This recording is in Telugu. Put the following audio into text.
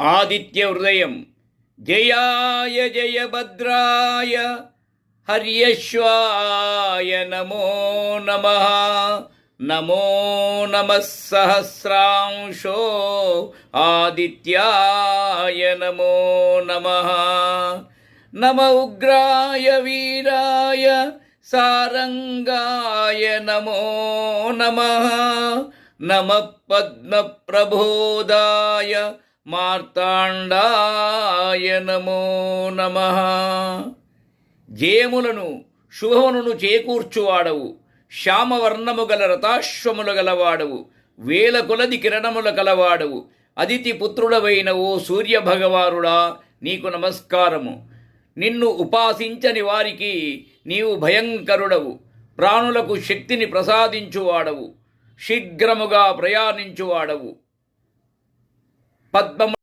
ఆదిత్య హృదయం జయాయ జయభద్రాయ హర్యశ్వాయ నమో నమ. నమో నమ సహస్రాంశో ఆదిత్యాయ నమో నమ. నమ ఉగ్రాయ వీరాయ సారంగాయ నమో నమ. నమ పద్మప్రబోధాయ మార్తాండాయ నమో. నమ జయములను శుభములను చేకూర్చువాడవు. శ్యామవర్ణము గల రతాశ్వములు గలవాడవు. వేల కొలది కిరణముల కలవాడవు. అదితి పుత్రుడవైన ఓ సూర్యభగవారుడా నీకు నమస్కారము. నిన్ను ఉపాసించని వారికి నీవు భయంకరుడవు. ప్రాణులకు శక్తిని ప్రసాదించువాడవు. శీఘ్రముగా ప్రయాణించువాడవు. Pag